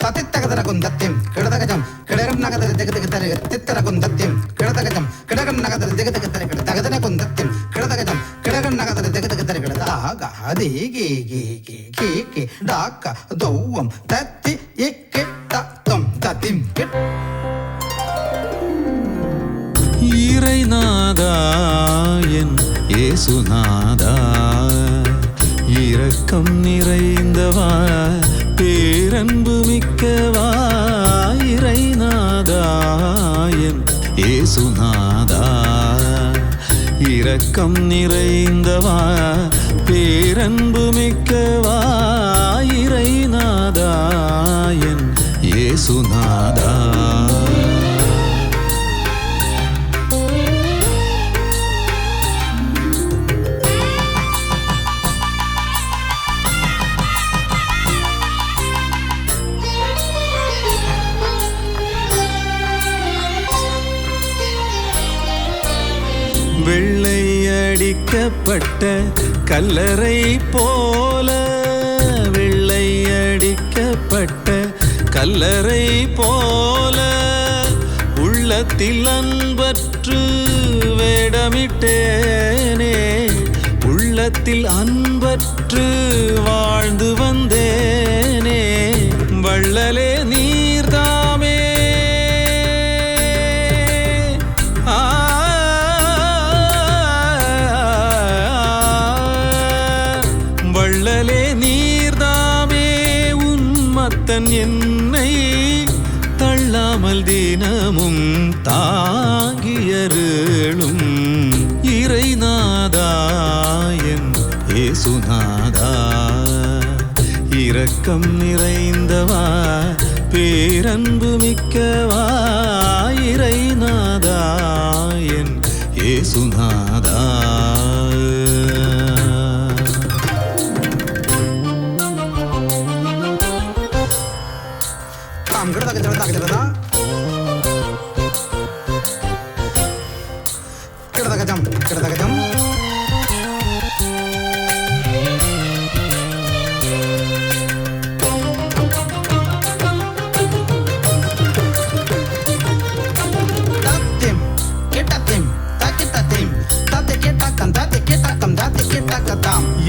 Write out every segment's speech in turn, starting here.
தத்தித்தகதர குந்தத்தியம் கிடதகஜம் கிடகம் நகதர ஜெகதக தர தித்தர குந்தத்தியம் கிடதகஜம் கிடகம் நகதர ஜெகதக தர கிட தகதன குந்தத்தியம் கிடதகஜம் கிடகம் நகதர ஜெகதக தர கிட தாக தி கி கி கி கி கி தௌவம் தத்தி ஏசுநாதா இரக்கம் நிறைந்தவா? பேரன்பு மிக்கவா? இறைநாதா என் ஏசுநாதா. இரக்கம் நிறைந்தவா? பேரன்பு மிக்கவா? இறைநாதா என் ஏசுநாதா. வெள்ளை அடிக்கப்பட்ட கல்லறை போல வெள்ளை அடிக்கப்பட்ட கல்லறை போல உள்ளத்தில் அன்பற்று வேடமிட்டேனே உள்ளத்தில் அன்பற்று வாழ்ந்து என்னை தள்ளாமல் தினமும் தாங்கியருளும் இறைநாதா என் ஏசுநாதா. இரக்கம் நிறைந்தவா பேரன்பு மிக்கவா இறைநாதா என் ஏசுநாதா.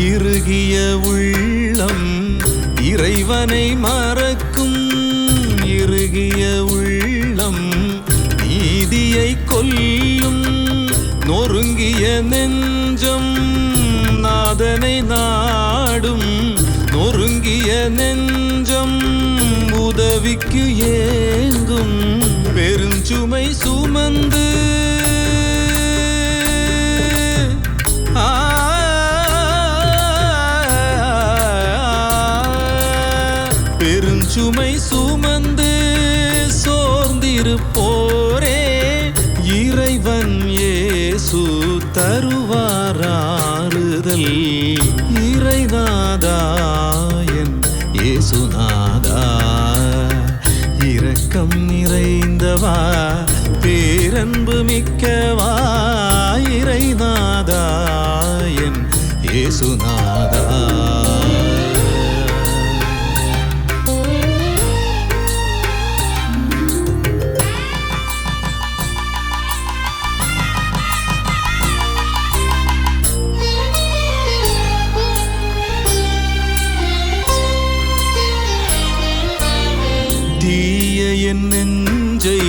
இறுகிய உள்ளம் இறைவனை மறக்கும் இறுகிய உள்ளம் நீதியை கொல்லும் நொறுங்கிய நெஞ்சம் நாதனை நாடும் நொறுங்கிய நெஞ்சம் உதவிக்கு ஏங்கும் பெருஞ்சுமை சுமந்து சுமை சுமந்து சோர்ந்திருப்போரே இறைவன் ஏசு தருவாராறுதல் இறைநாதா என் இயேசுநாதா இரக்கம் நிறைந்தவா பேரன்பு மிக்கவா இறைநாதா என் இயேசுநாதா என் நெஞ்சை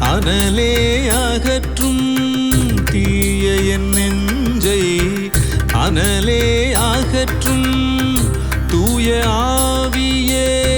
அனலே அகற்றும். தீய என் நெஞ்சை அனலே அகற்றும். தூய ஆவியே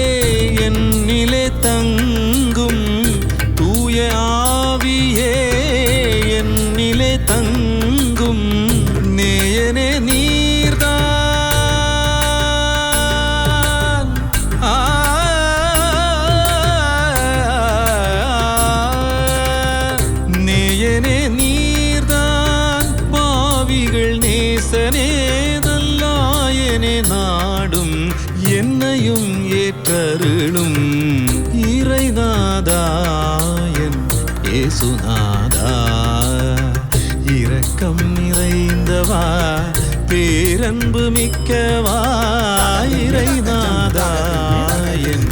என்னையும் ஏற்றருளும் இறைநாதா என் இயேசுநாதா. இரக்கம் நிறைந்தவா பேரன்பு மிக்கவா இறைநாதா என்